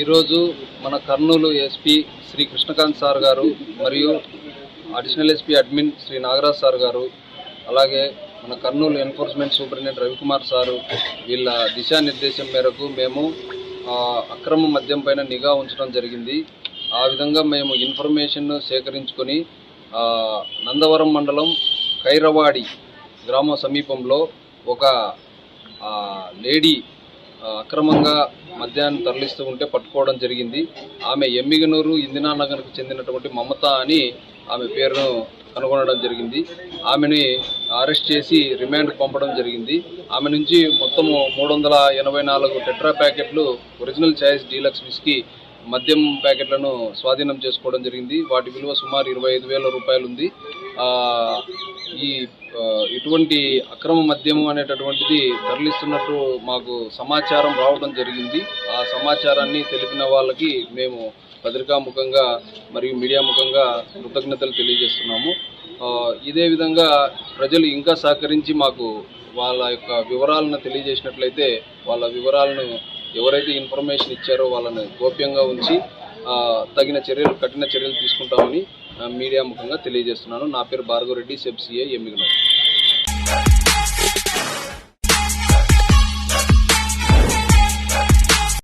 ఈరోజు మన Kurnool SP Shri Krishnakanth sir గారు మరియు additional SP admin Shri Nagaraj sir గారు అలాగే మన Kurnool enforcement superintendent Ravikumar sir వీళ్ళ దిశానిర్దేశం మేరకు మేము అక్రమ మద్యం పైన నిఘా ఉంచడం జరిగింది. ఆ విధంగా మేము ఇన్ఫర్మేషన్ సేకరించుకొని నందవరం మండలం కైరవాడి గ్రామ సమీపంలో ఒక లేడీ అక్రమంగా మద్యాన్ని తరలిస్తూ ఉంటే పట్టుకోవడం జరిగింది. ఆమె ఎమ్మిగనూరు ఇందిరానగర్కు చెందినటువంటి మమత అని ఆమె పేరును కనుగొనడం జరిగింది. ఆమెని అరెస్ట్ చేసి రిమాండ్కి పంపడం జరిగింది. ఆమె నుంచి మొత్తము మూడు వందల ఎనభై నాలుగు టెట్రా ప్యాకెట్లు ఒరిజినల్ ఛాయిస్ డీలక్స్ విస్కీ మద్యం ప్యాకెట్లను స్వాధీనం చేసుకోవడం జరిగింది. వాటి విలువ సుమారు ఇరవై ఐదు వేల రూపాయలు ఉంది ఈ ఇటువంటి అక్రమ మద్యము అనేటటువంటిది తరలిస్తున్నట్టు మాకు సమాచారం రావడం జరిగింది. ఆ సమాచారాన్ని తెలిపిన వాళ్ళకి మేము పత్రికాముఖంగా మరియు మీడియా ముఖంగా కృతజ్ఞతలు తెలియజేస్తున్నాము. ఇదే విధంగా ప్రజలు ఇంకా సహకరించి మాకు వాళ్ళ యొక్క వివరాలను తెలియజేసినట్లయితే వాళ్ళ వివరాలను ఎవరైతే ఇన్ఫర్మేషన్ ఇచ్చారో వాళ్ళని గోప్యంగా ఉంచి తగిన చర్యలు కఠిన చర్యలు తీసుకుంటామని మీడియా ముఖంగా తెలియజేస్తున్నాను. నా పేరు భార్గవరెడ్డి సెబ్సిఏ ఎమ్మిగనూరు.